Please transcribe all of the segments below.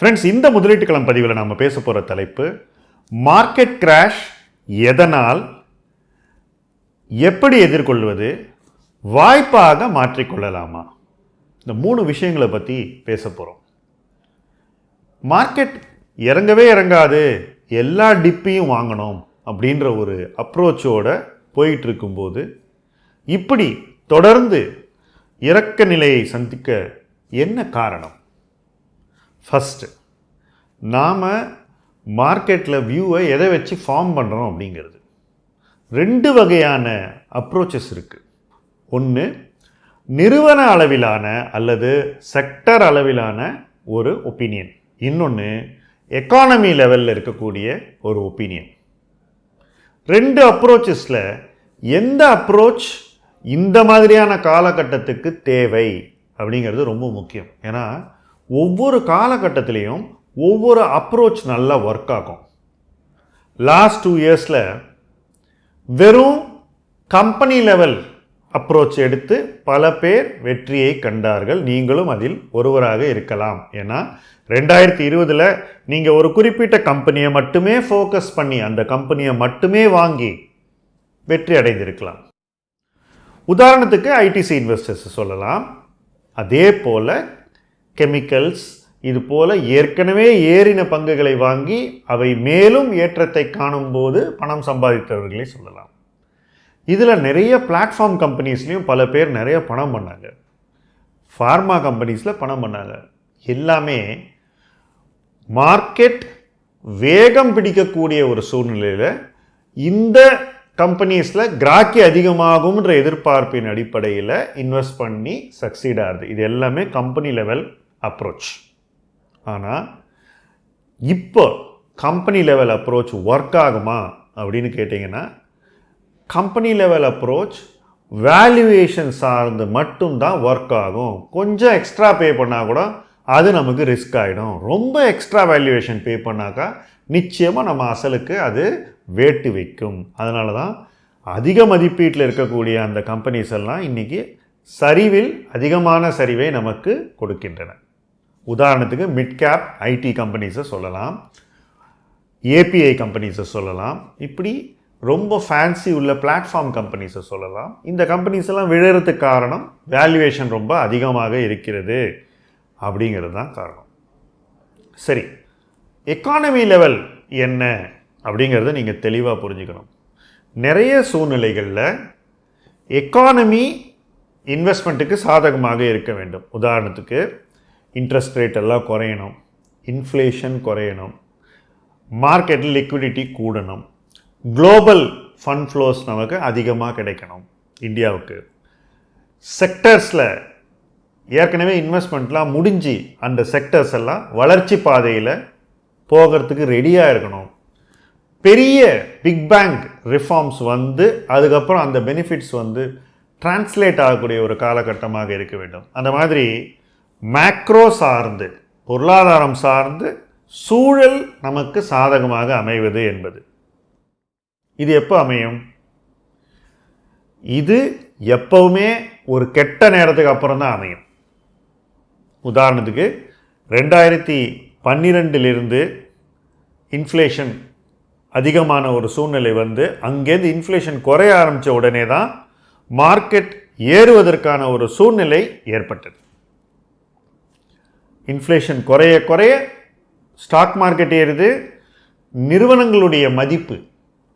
Friends இந்த முதலீட்டு களம் பதிவில் நாம் பேச போகிற தலைப்பு மார்க்கெட் கிராஷ் எதனால் எப்படி எதிர்கொள்வது வாய்ப்பாக மாற்றிக்கொள்ளலாமா இந்த மூணு விஷயங்களை பற்றி பேச போகிறோம் மார்க்கெட் இறங்கவே இறங்காது எல்லா டிப்பையும் வாங்கணும் அப்படின்ற ஒரு அப்ரோச்சோட போயிட்டு இருக்கும்போது இப்படி தொடர்ந்து இறக்க நிலையை சந்திக்க என்ன காரணம்? ஃபஸ்ட்டு நாம் மார்க்கெட்டில் வியூவை எதை வச்சு ஃபார்ம் பண்ணுறோம் அப்படிங்கிறது. ரெண்டு வகையான அப்ரோச்சஸ் இருக்குது ஒன்று நிறுவன அளவிலான அல்லது செக்டர் அளவிலான ஒரு ஒப்பீனியன் இன்னொன்று எக்கானமி லெவலில் இருக்கக்கூடிய ஒரு ஒப்பீனியன் ரெண்டு அப்ரோச்சஸில் எந்த அப்ரோச் இந்த மாதிரியான காலகட்டத்துக்கு தேவை அப்படிங்கிறது ரொம்ப முக்கியம். ஏன்னா ஒவ்வொரு காலகட்டத்திலையும் ஒவ்வொரு அப்ரோச் நல்லா ஒர்க் ஆகும். லாஸ்ட் டூ இயர்ஸில் வெறும் கம்பெனி லெவல் அப்ரோச் எடுத்து பல பேர் வெற்றியை கண்டார்கள். நீங்களும் அதில் ஒருவராக இருக்கலாம். ஏன்னா ரெண்டாயிரத்தி இருபதில் நீங்கள் ஒரு குறிப்பிட்ட கம்பெனியை மட்டுமே ஃபோக்கஸ் பண்ணி அந்த கம்பெனியை மட்டுமே வாங்கி வெற்றி அடைந்திருக்கலாம். உதாரணத்துக்கு ஐடிசி இன்வெஸ்டர்ஸ் சொல்லலாம். அதே போல் கெமிக்கல்ஸ் இது போல் ஏற்கனவே ஏறின பங்குகளை வாங்கி அவை மேலும் ஏற்றத்தை காணும்போது பணம் சம்பாதித்தவர்களே சொல்லலாம். இதில் நிறைய பிளாட்ஃபார்ம் கம்பெனிஸ்லேயும் பல பேர் நிறைய பணம் பண்ணாங்க. ஃபார்மா கம்பெனிஸில் பணம் பண்ணாங்க. எல்லாமே மார்க்கெட் வேகம் பிடிக்கக்கூடிய ஒரு சூழ்நிலையில் இந்த கம்பெனிஸில் கிராக்கி அதிகமாகும்ன்ற எதிர்பார்ப்பின் அடிப்படையில் இன்வெஸ்ட் பண்ணி சக்சீட் ஆகுது. இது எல்லாமே கம்பெனி லெவல் அப்ரோச் ஆனால் இப்போ கம்பெனி லெவல் அப்ரோச் ஒர்க் ஆகுமா அப்படின்னு கேட்டிங்கன்னா கம்பெனி லெவல் அப்ரோச் வேல்யூவேஷன் சார்ந்து மட்டும்தான் ஒர்க் ஆகும். கொஞ்சம் எக்ஸ்ட்ரா பே பண்ணால் கூட அது நமக்கு ரிஸ்க் ஆகிடும் ரொம்ப எக்ஸ்ட்ரா வேல்யூவேஷன் பே பண்ணாக்கா நிச்சயமாக நம்ம அசலுக்கு அது வேட்டு வைக்கும். அதனால தான் அதிக மதிப்பீட்டில் இருக்கக்கூடிய அந்த கம்பெனிஸ் எல்லாம் இன்றைக்கி சரிவில் அதிகமான சரிவை நமக்கு கொடுக்கின்றன. உதாரணத்துக்கு மிட் கேப் ஐடி கம்பெனிஸை சொல்லலாம். ஏபிஐ கம்பெனிஸை சொல்லலாம். இப்படி ரொம்ப ஃபேன்சி உள்ள பிளாட்ஃபார்ம் கம்பெனிஸை சொல்லலாம். இந்த கம்பெனிஸ் எல்லாம் விழுறதுக்கு காரணம் வேல்யூவேஷன் ரொம்ப அதிகமாக இருக்கிறது அப்படிங்கிறது தான் காரணம். சரி எக்கானமி லெவல் என்ன அப்படிங்கிறத நீங்கள் தெளிவாக புரிஞ்சுக்கணும். நிறைய சூழ்நிலைகளில் எக்கானமி இன்வெஸ்ட்மெண்ட்டுக்கு சாதகமாக இருக்க வேண்டும். உதாரணத்துக்கு இன்ட்ரெஸ்ட் ரேட் எல்லாம் குறையணும். இன்ஃப்ளேஷன் குறையணும். மார்க்கெட்டில் லிக்விடிட்டி கூடணும். குளோபல் ஃபண்ட் ஃப்ளோஸ் நமக்கு அதிகமாக கிடைக்கணும் இந்தியாவுக்கு. செக்டர்ஸில் ஏற்கனவே இன்வெஸ்ட்மெண்ட்லாம் முடிஞ்சு அந்த செக்டர்ஸ் எல்லாம் வளர்ச்சி பாதையில் போகிறதுக்கு ரெடியாக இருக்கணும். பெரிய பிக் பேங்க் ரிஃபார்ம்ஸ் வந்து அதுக்கப்புறம் அந்த பெனிஃபிட்ஸ் வந்து டிரான்ஸ்லேட் ஆகக்கூடிய ஒரு காலகட்டமாக இருக்க வேண்டும். அந்த மாதிரி மேக்ரோ சார்ந்து பொருளாதாரம் சார்ந்து சூழல் நமக்கு சாதகமாக அமைவது என்பது. இது எப்போ அமையும்? இது எப்பவுமே ஒரு கெட்ட நேரத்துக்கு அப்புறம் தான் அமையும். உதாரணத்துக்கு ரெண்டாயிரத்தி பன்னிரெண்டிலிருந்து இன்ஃப்ளேஷன் அதிகமான ஒரு சூழ்நிலை வந்து அங்கேருந்து இன்ஃப்ளேஷன் குறைய ஆரம்பித்த உடனே தான் மார்க்கெட் ஏறுவதற்கான ஒரு சூழ்நிலை ஏற்பட்டது. இன்ஃப்ளேஷன் குறைய குறைய ஸ்டாக் மார்க்கெட் ஏறுது. நிறுவனங்களுடைய மதிப்பு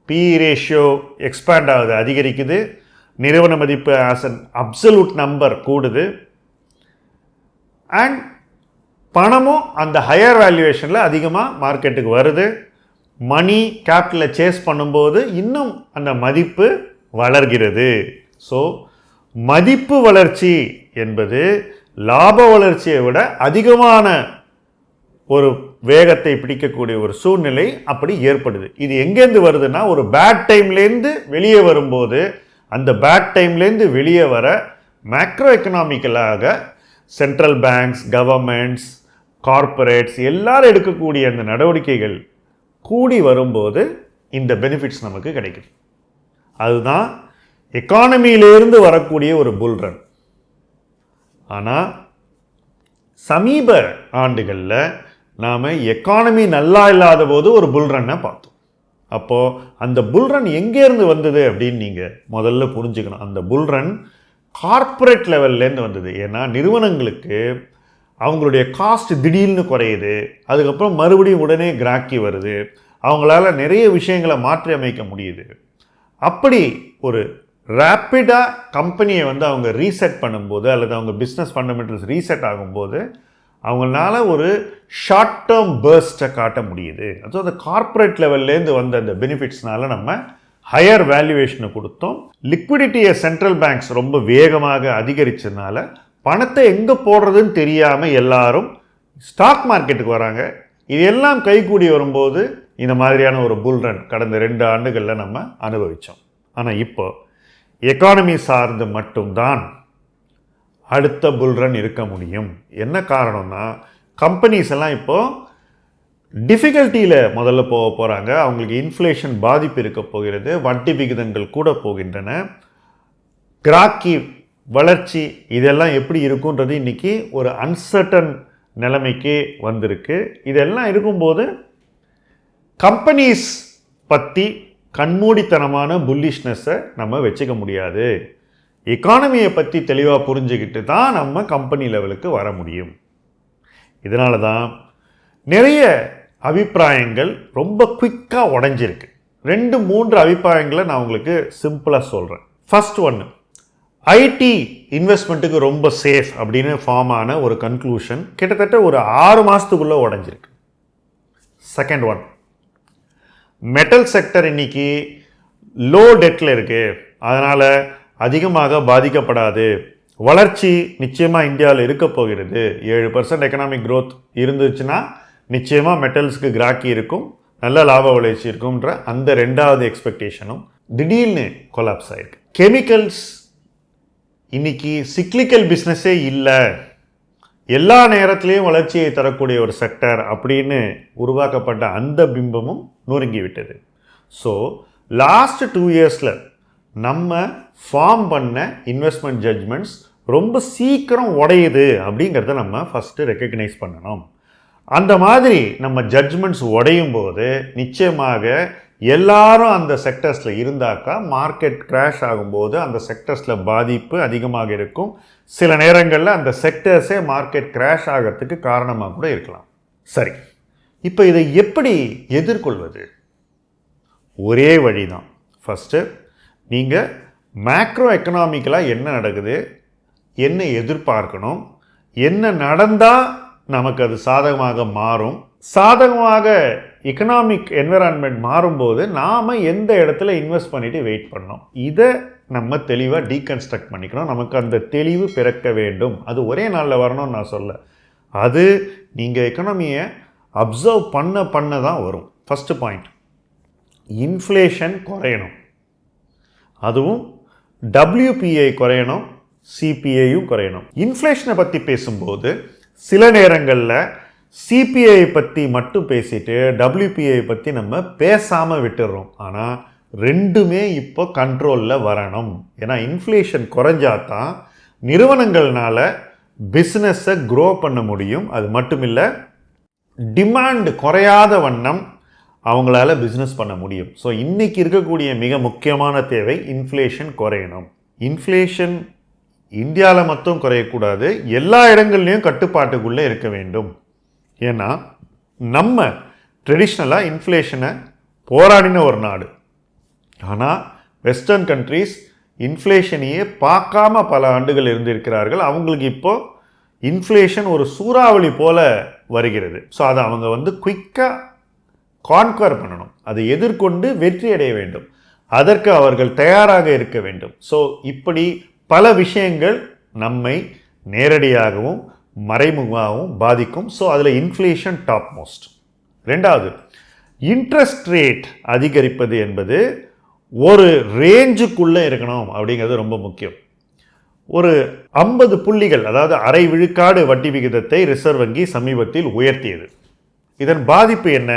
பி ரேஷியோ எக்ஸ்பேண்ட் ஆகுது அதிகரிக்குது. நிறுவன மதிப்பு ஆஸ் அன் அப்சல்யூட் நம்பர் கூடுது. அண்ட் பணமும் அந்த ஹையர் வேல்யூவேஷனில் அதிகமாக மார்க்கெட்டுக்கு வருது. மணி கேபிட்டலை சேஸ் பண்ணும்போது இன்னும் அந்த மதிப்பு வளர்கிறது. ஸோ மதிப்பு வளர்ச்சி என்பது லாப வளர்ச்சியை விட அதிகமான ஒரு வேகத்தை பிடிக்கக்கூடிய ஒரு சூழ்நிலை அப்படி ஏற்படுது. இது எங்கேருந்து வருதுன்னா ஒரு பேட் டைம்லேருந்து வெளியே வரும்போது அந்த பேட் டைம்லேருந்து வெளியே வர மேக்ரோ எக்கனாமிக்கலாக சென்ட்ரல் பேங்க்ஸ் கவர்மெண்ட்ஸ் கார்ப்பரேட்ஸ் எல்லாரும் எடுக்கக்கூடிய அந்த நடவடிக்கைகள் கூடி வரும்போது இந்த பெனிஃபிட்ஸ் நமக்கு கிடைக்குது. அதுதான் எக்கானமியிலேருந்து வரக்கூடிய ஒரு புல்ரன் ஆனால் சமீப ஆண்டுகளில் நாம் எக்கானமி நல்லா இல்லாத போது ஒரு புல்ரன்னை பார்த்தோம். அப்போது அந்த புல்ரன் எங்கேருந்து வந்தது அப்படின்னு நீங்கள் முதல்ல புரிஞ்சுக்கணும். அந்த புல்ரன் கார்ப்பரேட் லெவல்லேருந்து வந்தது. ஏன்னா நிறுவனங்களுக்கு அவங்களுடைய காஸ்ட் திடீர்னு குறையுது. அதுக்கப்புறம் மறுபடியும் உடனே கிராக்கி வருது. அவங்களால நிறைய விஷயங்களை மாற்றி அமைக்க முடியுது. அப்படி ஒரு ரேப்பிடாக கம்பெனியை வந்து அவங்க ரீசெட் பண்ணும்போது அல்லது அவங்க பிஸ்னஸ் ஃபண்டமெண்டல்ஸ் ரீசெட் ஆகும்போது அவங்களால ஒரு ஷார்ட் டேர்ம் பேர்ஸ்ட்டை காட்ட முடியுது. அதுவும் அந்த கார்ப்பரேட் லெவல்லேருந்து வந்த அந்த பெனிஃபிட்ஸ்னால நம்ம ஹையர் வேல்யூவேஷனை கொடுத்தோம். லிக்விடிட்டியை சென்ட்ரல் பேங்க்ஸ் ரொம்ப வேகமாக அதிகரிச்சதுனால பணத்தை எங்கே போடுறதுன்னு தெரியாமல் எல்லாரும் ஸ்டாக் மார்க்கெட்டுக்கு வராங்க. இது எல்லாம் கைகூடி வரும்போது இந்த மாதிரியான ஒரு புல் ரன் கடந்த ரெண்டு ஆண்டுகளில் நம்ம அனுபவித்தோம் ஆனால் இப்போ எக்கானமி சார்ந்து மட்டும்தான் அடுத்த புல்ரன் இருக்க முடியும். என்ன காரணம்னா கம்பெனிஸ் எல்லாம் இப்போது டிஃபிகல்ட்டியில் முதல்ல போக போகிறாங்க அவங்களுக்கு இன்ஃப்ளேஷன் பாதிப்பு இருக்க போகிறது. வட்டி விகிதங்கள் கூட போகின்றன. கிராக்கி வளர்ச்சி இதெல்லாம் எப்படி இருக்குன்றது இன்றைக்கி ஒரு அன்சர்டன் நிலைமைக்கு வந்திருக்கு. இதெல்லாம் இருக்கும்போது கம்பெனிஸ் பற்றி கண்மூடித்தனமான புல்லிஷ்னஸை நம்ம வச்சுக்க முடியாது. எக்கானமியை பற்றி தெளிவாக புரிஞ்சுக்கிட்டு தான் நம்ம கம்பெனி லெவலுக்கு வர முடியும். இதனால தான் நிறைய அபிப்பிராயங்கள் ரொம்ப குயிக்காக உடஞ்சிருக்கு. ரெண்டு மூன்று அபிப்பிராயங்களை நான் உங்களுக்கு சிம்பிளாக சொல்கிறேன் ஃபஸ்ட் ஒன்று ஐடி இன்வெஸ்ட்மெண்ட்டுக்கு ரொம்ப சேஃப் அப்படின்னு ஃபார்ம் ஆன ஒரு கன்க்ளூஷன் கிட்டத்தட்ட ஒரு ஆறு மாதத்துக்குள்ளே உடஞ்சிருக்கு. செகண்ட் ஒன் மெட்டல் செக்டர் இன்னைக்கு லோ டெட்டில் இருக்குது அதனால் அதிகமாக பாதிக்கப்படாது. வளர்ச்சி நிச்சயமாக இந்தியாவில் இருக்க போகிறது. ஏழு பர்சன்ட் எக்கனாமிக் க்ரோத் இருந்துச்சுன்னா நிச்சயமாக மெட்டல்ஸ்க்கு கிராக்கி இருக்கும். நல்ல லாப வளர்ச்சி இருக்கும்ன்ற அந்த ரெண்டாவது எக்ஸ்பெக்டேஷனும் திடீர்னு கொலாப்ஸ் ஆயிருக்கு. கெமிக்கல்ஸ் இன்னைக்கு சிக்லிக்கல் பிஸ்னஸே இல்லை. எல்லா நேரத்திலையும் வளர்ச்சியை தரக்கூடிய ஒரு செக்டர் அப்படின்னு உருவாக்கப்பட்ட அந்த பிம்பமும் நொறுங்கி விட்டது ஸோ லாஸ்ட் டூ இயர்ஸில் நம்ம ஃபார்ம் பண்ண இன்வெஸ்ட்மெண்ட் ஜட்ஜ்மெண்ட்ஸ் ரொம்ப சீக்கிரம் உடையுது அப்படிங்கிறத நம்ம ஃபஸ்ட்டு ரெக்கக்னைஸ் பண்ணணும். அந்த மாதிரி நம்ம ஜட்ஜ்மெண்ட்ஸ் உடையும் போது நிச்சயமாக எல்லாரும் அந்த செக்டர்ஸில் இருந்தாக்கா மார்க்கெட் கிராஷ் ஆகும்போது அந்த செக்டர்ஸில் பாதிப்பு அதிகமாக இருக்கும். சில நேரங்களில் அந்த செக்டர்ஸே மார்க்கெட் கிராஷ் ஆகிறதுக்கு காரணமாக கூட இருக்கலாம். சரி. இப்போ இதை எப்படி எதிர்கொள்வது? ஒரே வழி தான் ஃபஸ்ட்டு நீங்கள் மேக்ரோ எக்கனாமிக்கலாக என்ன நடக்குது? என்ன எதிர்பார்க்கணும்? என்ன நடந்தால் நமக்கு அது சாதகமாக மாறும்? சாதகமாக எக்கனாமிக் என்விரான்மெண்ட் மாறும்போது நாம் எந்த இடத்துல இன்வெஸ்ட் பண்ணிவிட்டு வெயிட் பண்ணோம்? இதை நம்ம தெளிவாக டீகன்ஸ்ட்ரக்ட் பண்ணிக்கணும். நமக்கு அந்த தெளிவு பிறக்க வேண்டும். அது ஒரே நாளில் வரணும்னு நான் சொல்ல. அது நீங்கள் எக்கனாமியை அப்சர்வ் பண்ண பண்ண தான் வரும். ஃபஸ்ட்டு பாயிண்ட் இன்ஃப்ளேஷன் குறையணும். அதுவும் டபிள்யூபிஐ குறையணும். சிபிஐயும் குறையணும். இன்ஃப்ளேஷனை பற்றி பேசும்போது சில நேரங்களில் சிபிஐ பற்றி மட்டும் பேசிட்டு டபிள்யூபிஐ பற்றி நம்ம பேசாமல் விட்டுடுறோம் ஆனால் ரெண்டுமே இப்போ கண்ட்ரோலில் வரணும். ஏன்னா இன்ஃப்ளேஷன் குறைஞ்சாதான் நிறுவனங்கள்னால பிஸ்னஸை க்ரோ பண்ண முடியும். அது மட்டும் இல்லை டிமாண்ட் குறையாத வண்ணம் அவங்களால பிஸ்னஸ் பண்ண முடியும். ஸோ இன்றைக்கி இருக்கக்கூடிய மிக முக்கியமான தேவை இன்ஃப்ளேஷன் குறையணும். இன்ஃப்ளேஷன் இந்தியாவில் மட்டும் குறையக்கூடாது. எல்லா இடங்கள்லையும் கட்டுப்பாட்டுக்குள்ளே இருக்க வேண்டும். ஏன்னா நம்ம ட்ரெடிஷ்னலாக இன்ஃப்ளேஷனை போராடின ஒரு நாடு. ஆனால் வெஸ்டர்ன் கண்ட்ரீஸ் இன்ஃப்ளேஷனையே பார்க்காம பல ஆண்டுகள் இருந்திருக்கிறார்கள். அவங்களுக்கு இப்போது இன்ஃப்ளேஷன் ஒரு சூறாவளி போல வருகிறது. ஸோ அதை அவங்க வந்து குயிக்காக கான்கர் பண்ணணும். அதை எதிர்கொண்டு வெற்றி அடைய வேண்டும். அதற்கு அவர்கள் தயாராக இருக்க வேண்டும். ஸோ இப்படி பல விஷயங்கள் நம்மை நேரடியாகவும் மறைமுகமாகவும் பாதிக்கும். ஸோ அதில் இன்ஃப்ளேஷன் டாப் மோஸ்ட் ரெண்டாவது இன்ட்ரெஸ்ட் ரேட் அதிகரிப்பது என்பது ஒரு ரேஞ்சுக்குள்ளே இருக்கணும் அப்படிங்கிறது ரொம்ப முக்கியம். ஒரு ஐம்பது புள்ளிகள் அதாவது அரை விழுக்காடு வட்டி விகிதத்தை ரிசர்வ் வங்கி சமீபத்தில் உயர்த்தியது. இதன் பாதிப்பு என்ன?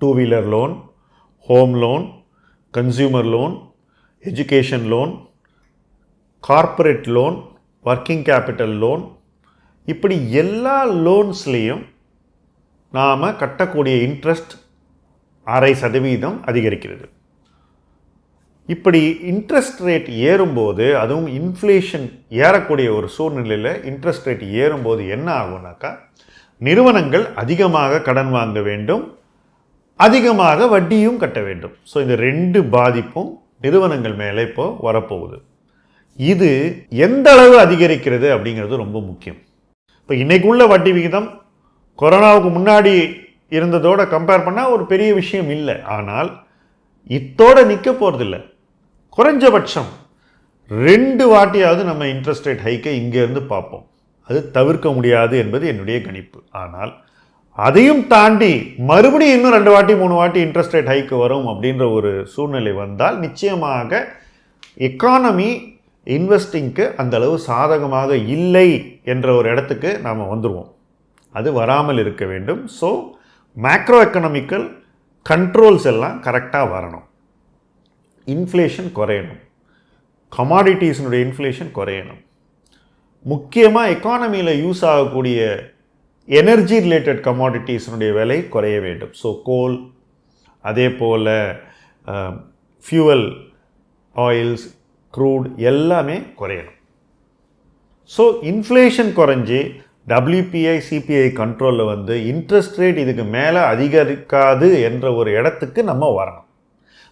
Two wheeler loan home loan consumer loan education loan corporate loan working capital loan இப்படி எல்லா லோன்ஸ்லேயும் நாம் கட்டக்கூடிய இன்ட்ரெஸ்ட் அரை சதவீதம் அதிகரிக்கிறது. இப்படி இன்ட்ரெஸ்ட் ரேட் ஏறும்போது அதுவும் இன்ஃப்ளேஷன் ஏறக்கூடிய ஒரு சூழ்நிலையில் இன்ட்ரெஸ்ட் ரேட் ஏறும்போது என்ன ஆகும்னாக்கா நிறுவனங்கள் அதிகமாக கடன் வாங்க வேண்டும் அதிகமாக வட்டியும் கட்ட வேண்டும். ஸோ இந்த ரெண்டு பாதிப்பும் நிறுவனங்கள் மேலே இப்போது வரப்போகுது. இது எந்த அளவு அதிகரிக்கிறது அப்படிங்கிறது ரொம்ப முக்கியம். இப்போ இன்றைக்குள்ள வட்டி விகிதம் கொரோனாவுக்கு முன்னாடி இருந்ததோட கம்பேர் பண்ணால் ஒரு பெரிய விஷயம் இல்லை. ஆனால் இத்தோட நிற்க போகிறதில்ல குறைஞ்சபட்சம் ரெண்டு வாட்டியாவது நம்ம இன்ட்ரெஸ்ட் ரேட் ஹைக்கை இங்கேருந்து பார்ப்போம். அது தவிர்க்க முடியாது என்பது என்னுடைய கணிப்பு. ஆனால் அதையும் தாண்டி மறுபடியும் இன்னும் ரெண்டு வாட்டி மூணு வாட்டி இன்ட்ரெஸ்ட் ரேட் ஹைக்கு வரும் அப்படின்ற ஒரு சூழ்நிலை வந்தால் நிச்சயமாக எக்கானமி இன்வெஸ்டிங்க்கு அந்த அளவு சாதகமாக இல்லை என்ற ஒரு இடத்துக்கு நாம் வந்துடுவோம் அது வராமல் இருக்க வேண்டும். ஸோ மேக்ரோ எக்கனாமிக்கல் கண்ட்ரோல்ஸ் எல்லாம் கரெக்டாக வரணும். இன்ஃப்ளேஷன் குறையணும். கமாடிட்டிஸினுடைய இன்ஃப்ளேஷன் குறையணும். முக்கியமாக எக்கானமியில் யூஸ் ஆகக்கூடிய எனர்ஜி ரிலேட்டட் கமாடிட்டிஸினுடைய விலை குறைய வேண்டும். ஸோ கோல் அதே போல் ஃபியூவல் ஆயில்ஸ் க்ரூட் எல்லாமே குறையணும். ஸோ இன்ஃப்ளேஷன் குறைஞ்சி டபிள்யூபிஐ சிபிஐ கண்ட்ரோலில் வந்து இன்ட்ரெஸ்ட் ரேட் இதுக்கு மேலே அதிகரிக்காது என்ற ஒரு இடத்துக்கு நம்ம வரணும்.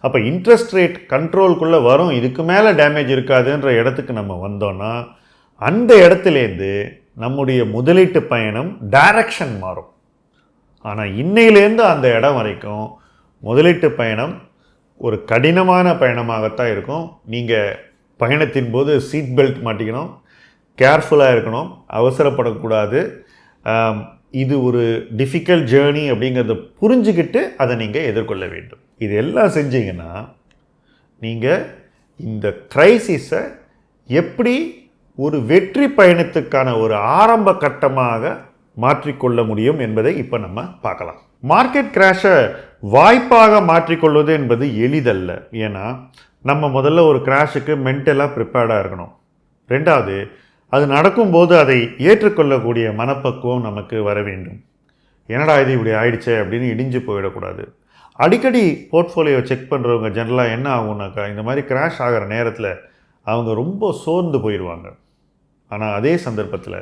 அப்போ இன்ட்ரெஸ்ட் ரேட் கண்ட்ரோல்குள்ளே வரும் இதுக்கு மேலே டேமேஜ் இருக்காதுன்ற இடத்துக்கு நம்ம வந்தோன்னா அந்த இடத்துலேருந்து நம்முடைய முதலீட்டு பயணம் டைரக்ஷன் மாறும். ஆனால் இன்னையிலேருந்து அந்த இடம் வரைக்கும் முதலீட்டு பயணம் ஒரு கடினமான பயணமாகத்தான் இருக்கும். நீங்கள் பயணத்தின் போது சீட் பெல்ட் மாட்டிக்கணும். கேர்ஃபுல்லாக இருக்கணும். அவசரப்படக்கூடாது. இது ஒரு டிஃபிகல்ட் ஜேர்னி அப்படிங்கிறத புரிஞ்சுக்கிட்டு அதை நீங்கள் எதிர்கொள்ள வேண்டும். இது எல்லாம் செஞ்சீங்கன்னா நீங்கள் இந்த க்ரைசிஸை எப்படி ஒரு வெற்றி பயணத்துக்கான ஒரு ஆரம்ப கட்டமாக மாற்றிக்கொள்ள முடியும் என்பதை இப்போ நம்ம பார்க்கலாம். மார்க்கெட் கிராஷை வாய்ப்பாக மாற்றிக்கொள்வது என்பது எளிதல்ல. ஏன்னா நம்ம முதல்ல ஒரு கிராஷுக்கு மென்டலாக ப்ரிப்பேர்டாக இருக்கணும். ரெண்டாவது அது நடக்கும்போது அதை ஏற்றுக்கொள்ளக்கூடிய மனப்பக்குவம் நமக்கு வர வேண்டும். என்னடா இது இப்படி ஆயிடுச்சே அப்படின்னு இடிஞ்சு போயிடக்கூடாது. அடிக்கடி போர்ட்ஃபோலியோ செக் பண்ணுறவங்க ஜென்ரலாக என்ன ஆகும்னாக்கா இந்த மாதிரி கிராஷ் ஆகிற நேரத்தில் அவங்க ரொம்ப சோர்ந்து போயிடுவாங்க. ஆனால் அதே சந்தர்ப்பத்தில்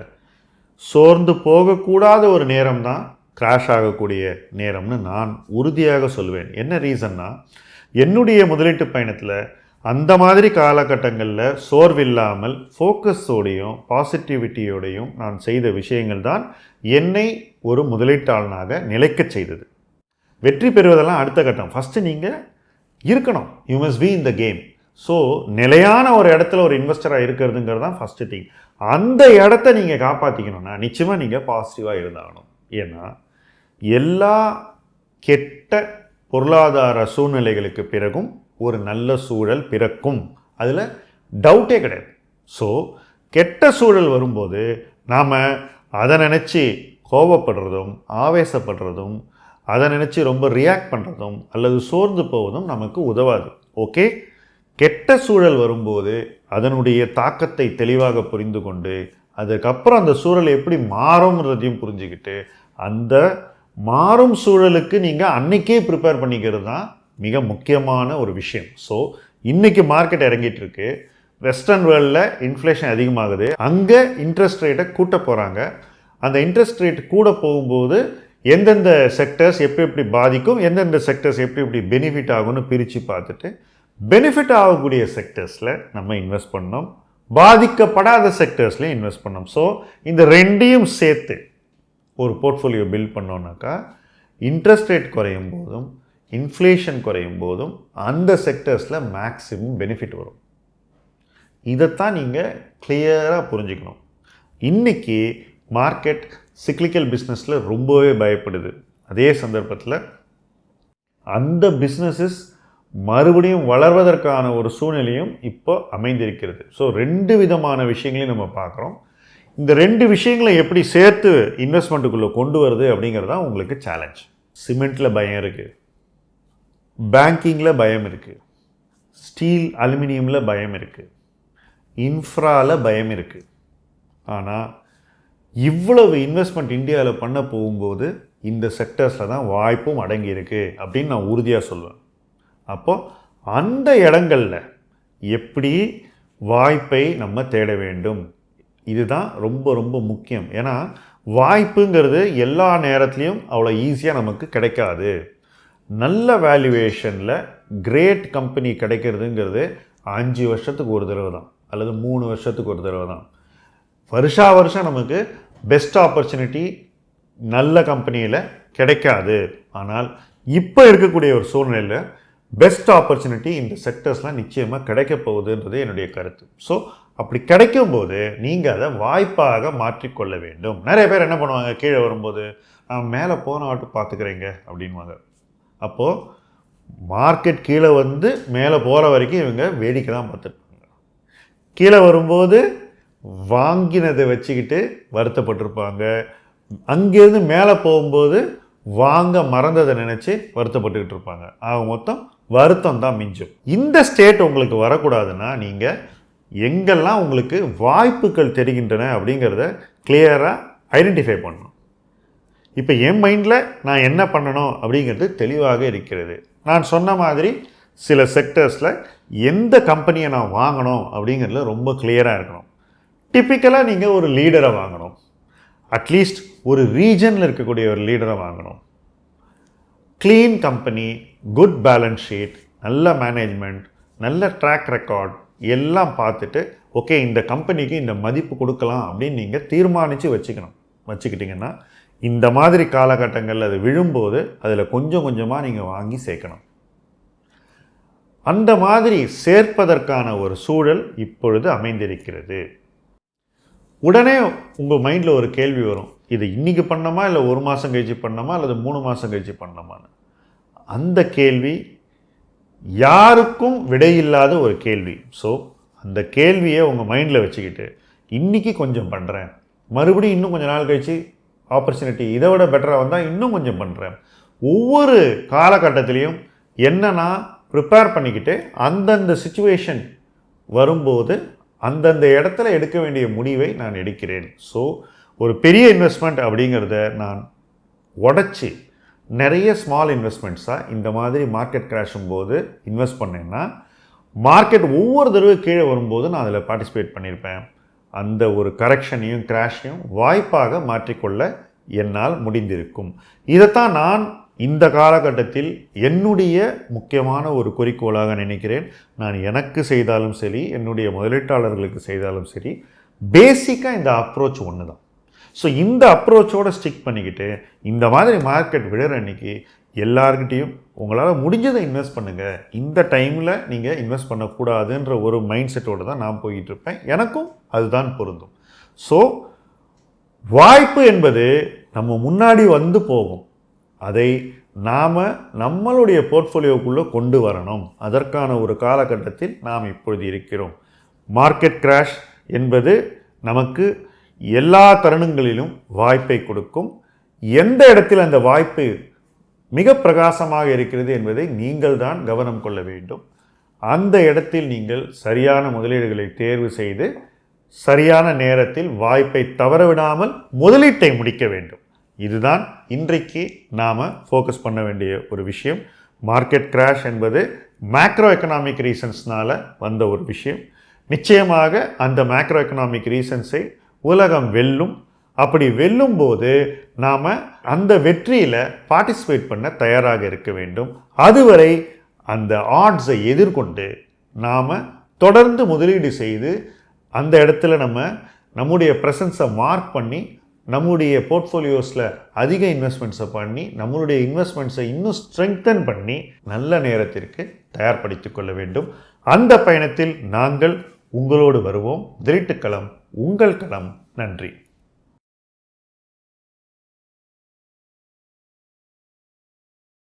சோர்ந்து போகக்கூடாத ஒரு நேரம் தான் கிராஷ் ஆகக்கூடிய நேரம்னு நான் உறுதியாக சொல்வேன். என்ன ரீசன்னா என்னுடைய முதலீட்டு பயணத்தில் அந்த மாதிரி காலகட்டங்களில் சோர்வில்லாமல் ஃபோக்கஸோடையும் பாசிட்டிவிட்டியோடையும் நான் செய்த விஷயங்கள் தான் என்னை ஒரு முதலீட்டாளனாக நிலைக்கச் செய்தது. வெற்றி பெறுவதெல்லாம் அடுத்த கட்டம். ஃபஸ்ட்டு நீங்கள் இருக்கணும். You must be in the game so நிலையான ஒரு இடத்துல ஒரு இன்வெஸ்டராக இருக்கிறதுங்கிறது தான் ஃபஸ்ட்டு திங் அந்த இடத்த நீங்கள் காப்பாற்றிக்கணும்னா நிச்சயமாக நீங்கள் பாசிட்டிவாக இருந்தாகணும். ஏன்னா எல்லா கெட்ட பொருளாதார சூழ்நிலைகளுக்கு பிறகும் ஒரு நல்ல சூழல் பிறக்கும். அதில் டவுட்டே கிடையாது. ஸோ கெட்ட சூழல் வரும்போது நாம் அதை நினச்சி கோபப்படுறதும் ஆவேசப்படுறதும் அதை நினச்சி ரொம்ப ரியாக்ட் பண்ணுறதும் அல்லது சோர்ந்து போவதும் நமக்கு உதவாது. ஓகே கெட்ட சூழல் வரும்போது அதனுடைய தாக்கத்தை தெளிவாக புரிந்து கொண்டு அதுக்கப்புறம் அந்த சூழல் எப்படி மாறும்ன்றதையும் புரிஞ்சுக்கிட்டு அந்த மாறும் சூழலுக்கு நீங்கள் அன்னைக்கே ப்ரிப்பேர் பண்ணிக்கிறது தான் மிக முக்கியமான ஒரு விஷயம். ஸோ இன்றைக்கி மார்க்கெட் இறங்கிட்டு இருக்கு வெஸ்டர்ன் வேர்ல்டில் இன்ஃப்ளேஷன் அதிகமாகுது. அங்கே இன்ட்ரெஸ்ட் ரேட்டை கூட்ட போகிறாங்க அந்த இன்ட்ரெஸ்ட் ரேட் கூட போகும்போது எந்தெந்த செக்டர்ஸ் எப்படி எப்படி பாதிக்கும் எந்தெந்த செக்டர்ஸ் எப்படி எப்படி பெனிஃபிட் ஆகும்னு பிரித்து பார்த்துட்டு பெனிஃபிட் ஆகக்கூடிய செக்டர்ஸில் நம்ம இன்வெஸ்ட் பண்ணோம். பாதிக்கப்படாத செக்டர்ஸ்லேயும் இன்வெஸ்ட் பண்ணோம். ஸோ இந்த ரெண்டையும் சேர்த்து ஒரு போர்ட்ஃபோலியோ பில்ட் பண்ணோன்னாக்கா இன்ட்ரெஸ்ட் ரேட் குறையும் போதும் இன்ஃப்ளேஷன் குறையும் போதும் அந்த செக்டர்ஸில் மேக்ஸிமம் பெனிஃபிட் வரும். இதைத்தான் நீங்கள் கிளியராக புரிஞ்சுக்கணும். இன்னைக்கு மார்க்கெட் சிக்லிக்கல் பிஸ்னஸில் ரொம்பவே பயப்படுது. அதே சந்தர்ப்பத்தில் அந்த பிஸ்னஸஸ் மறுபடியும் வளர்வதற்கான ஒரு சூழ்நிலையும் இப்போ அமைந்திருக்கிறது. ஸோ ரெண்டு விதமான விஷயங்களையும் நம்ம பார்க்குறோம். இந்த ரெண்டு விஷயங்களை எப்படி சேர்த்து இன்வெஸ்ட்மெண்ட்டுக்குள்ளே கொண்டு வருது அப்படிங்கிறது தான் உங்களுக்கு சேலஞ்ச் சிமெண்ட்டில் பயம் இருக்குது பேங்கிங்கில் பயம் இருக்குது ஸ்டீல் அலுமினியமில் பயம் இருக்குது இன்ஃப்ராவில் பயம் இருக்குது ஆனால் இவ்வளவு இன்வெஸ்ட்மெண்ட் இந்தியாவில் பண்ண போகும்போது இந்த செக்டர்ஸில் தான் வாய்ப்பும் அடங்கியிருக்கு அப்படின்னு நான் உறுதியாக சொல்லுவேன் அப்போது அந்த இடங்களில் எப்படி வாய்ப்பை நம்ம தேட வேண்டும்? இதுதான் ரொம்ப ரொம்ப முக்கியம். ஏன்னா வாய்ப்புங்கிறது எல்லா நேரத்துலையும் அவ்வளோ ஈஸியாக நமக்கு கிடைக்காது. நல்ல வேல்யூவேஷனில் கிரேட் கம்பெனி கிடைக்கிறதுங்கிறது அஞ்சு வருஷத்துக்கு ஒரு தடவை தான் அல்லது மூணு வருஷத்துக்கு ஒரு தடவை தான். வருஷா வருஷம் நமக்கு பெஸ்ட் ஆப்பர்ச்சுனிட்டி நல்ல கம்பெனியில் கிடைக்காது. ஆனால் இப்போ இருக்கக்கூடிய ஒரு சூழ்நிலையில் பெஸ்ட் ஆப்பர்ச்சுனிட்டி இந்த செக்டர்ஸ்லாம் நிச்சயமாக கிடைக்க போகுதுன்றது என்னுடைய கருத்து. ஸோ அப்படி கிடைக்கும்போது நீங்கள் அதை வாய்ப்பாக மாற்றிக்கொள்ள வேண்டும். நிறைய பேர் என்ன பண்ணுவாங்க? கீழே வரும்போது நான் மேலே போன ஆட்டு பார்த்துக்கிறேங்க அப்படின்வாங்க அப்போது மார்க்கெட் கீழே வந்து மேலே போகிற வரைக்கும் இவங்க வேடிக்கை தான் பார்த்துருப்பாங்க. கீழே வரும்போது வாங்கினதை வச்சுக்கிட்டு வருத்தப்பட்டிருப்பாங்க. அங்கேருந்து மேலே போகும்போது வாங்க மறந்ததை நினச்சி வருத்தப்பட்டுக்கிட்டு இருப்பாங்க. ஆக மொத்தம் வருத்தம் தான் மிஞ்சும். இந்த ஸ்டேட் உங்களுக்கு வரக்கூடாதுன்னா நீங்கள் எங்கெல்லாம் உங்களுக்கு வாய்ப்புகள் தெரிகின்றன அப்படிங்கிறத கிளியராக ஐடென்டிஃபை பண்ணணும். இப்போ என் மைண்டில் நான் என்ன பண்ணணும் அப்படிங்கிறது தெளிவாக இருக்கிறது. நான் சொன்ன மாதிரி சில செக்டர்ஸில் எந்த கம்பெனியை நான் வாங்கணும் அப்படிங்கிறதுல ரொம்ப கிளியராக இருக்கணும். டிப்பிக்கலாக நீங்கள் ஒரு லீடரை வாங்கணும். அட்லீஸ்ட் ஒரு ரீஜனில் இருக்கக்கூடிய ஒரு லீடரை வாங்கணும். Clean company good balance sheet நல்ல மேனேஜ்மெண்ட் நல்ல ட்ராக் ரெக்கார்ட் எல்லாம் பார்த்துட்டு ஓகே இந்த கம்பெனிக்கு இந்த மதிப்பு கொடுக்கலாம் அப்படின்னு நீங்கள் தீர்மானித்து வச்சுக்கணும். வச்சுக்கிட்டிங்கன்னா இந்த மாதிரி காலகட்டங்களில் அது விழும்போது அதில் கொஞ்சம் கொஞ்சமாக நீங்கள் வாங்கி சேர்க்கணும். அந்த மாதிரி சேர்ப்பதற்கான ஒரு சூழல் இப்பொழுது அமைந்திருக்கிறது. உடனே உங்கள் மைண்டில் ஒரு கேள்வி வரும். இது இன்றைக்கி பண்ணோமா இல்லை ஒரு மாதம் கழிச்சு பண்ணோமா அல்லது மூணு மாதம் கழிச்சு பண்ணோமான்னு அந்த கேள்வி யாருக்கும் விடையில்லாத ஒரு கேள்வி. ஸோ அந்த கேள்வியை உங்கள் மைண்டில் வச்சுக்கிட்டு இன்றைக்கி கொஞ்சம் பண்ணுறேன் மறுபடியும் இன்னும் கொஞ்சம் நாள் கழித்து ஆப்பர்ச்சுனிட்டி இதை விட பெட்டராக வந்தால் இன்னும் கொஞ்சம் பண்ணுறேன் ஒவ்வொரு காலகட்டத்திலையும் என்னென்னா ப்ரிப்பேர் பண்ணிக்கிட்டு அந்தந்த சுச்சுவேஷன் வரும்போது அந்தந்த இடத்துல எடுக்க வேண்டிய முடிவை நான் எடுக்கிறேன். ஸோ ஒரு பெரிய இன்வெஸ்ட்மெண்ட் அப்படிங்கிறத நான் உடச்சி நிறைய ஸ்மால் இன்வெஸ்ட்மெண்ட்ஸாக இந்த மாதிரி மார்க்கெட் கிராஷும் போது இன்வெஸ்ட் பண்ணேன்னா மார்க்கெட் ஒவ்வொரு தடவை கீழே வரும்போது நான் அதில் பார்ட்டிசிபேட் பண்ணியிருப்பேன் அந்த ஒரு கரெக்ஷனையும் கிராஷையும் வாய்ப்பாக மாற்றிக்கொள்ள என்னால் முடிந்திருக்கும். இதைத்தான் நான் இந்த காலகட்டத்தில் என்னுடைய முக்கியமான ஒரு குறிக்கோளாக நினைக்கிறேன். நான் எனக்கு செய்தாலும் சரி என்னுடைய முதலீட்டாளர்களுக்கு செய்தாலும் சரி பேசிக்காக இந்த அப்ரோச் ஒன்று தான் ஸோ இந்த அப்ரோச்சோடு ஸ்டிக் பண்ணிக்கிட்டு இந்த மாதிரி மார்க்கெட் விழுற அன்னைக்கு எல்லாருக்கிட்டேயும் உங்களால் முடிஞ்சதை இன்வெஸ்ட் பண்ணுங்கள் இந்த டைமில் நீங்கள் இன்வெஸ்ட் பண்ணக்கூடாதுன்ற ஒரு மைண்ட் செட்டோடு தான் நான் போய்கிட்டு இருப்பேன் எனக்கும் அதுதான் பொருந்தும். ஸோ வாய்ப்பு என்பது நம்ம முன்னாடி வந்து போகும். அதை நாம் நம்மளுடைய போர்ட்ஃபோலியோக்குள்ளே கொண்டு வரணும். அதற்கான ஒரு காலகட்டத்தில் நாம் இப்பொழுது இருக்கிறோம். மார்க்கெட் கிராஷ் என்பது நமக்கு எல்லா தருணங்களிலும் வாய்ப்பை கொடுக்கும். எந்த இடத்தில் அந்த வாய்ப்பு மிக பிரகாசமாக இருக்கிறது என்பதை நீங்கள் தான் கவனம் கொள்ள வேண்டும். அந்த இடத்தில் நீங்கள் சரியான முதலீடுகளை தேர்வு செய்து சரியான நேரத்தில் வாய்ப்பை தவறவிடாமல் முதலீட்டை முடிக்க வேண்டும். இதுதான் இன்றைக்கு நாம் ஃபோக்கஸ் பண்ண வேண்டிய ஒரு விஷயம். மார்க்கெட் கிராஷ் என்பது மேக்ரோ எக்கனாமிக் ரீசன்ஸ்னால் வந்த ஒரு விஷயம். நிச்சயமாக அந்த மேக்ரோ எக்கனாமிக் ரீசன்ஸை உலகம் வெல்லும். அப்படி வெல்லும் போது நாம் அந்த வெற்றியில் பார்ட்டிசிபேட் பண்ண தயாராக இருக்க வேண்டும். அதுவரை அந்த ஆட்ஸை எதிர்கொண்டு நாம் தொடர்ந்து முதலீடு செய்து அந்த இடத்துல நம்ம நம்முடைய ப்ரெசன்ஸை மார்க் பண்ணி நம்முடைய போர்ட்ஃபோலியோஸில் அதிக இன்வெஸ்ட்மெண்ட்ஸை பண்ணி நம்மளுடைய இன்வெஸ்ட்மெண்ட்ஸை இன்னும் ஸ்ட்ரெங்தன் பண்ணி நல்ல நேரத்திற்கு தயார்படுத்தி கொள்ள வேண்டும். அந்த பயணத்தில் நாங்கள் உங்களோடு வருவோம். திருட்டுக்களம். உங்கள் களம் நன்றி.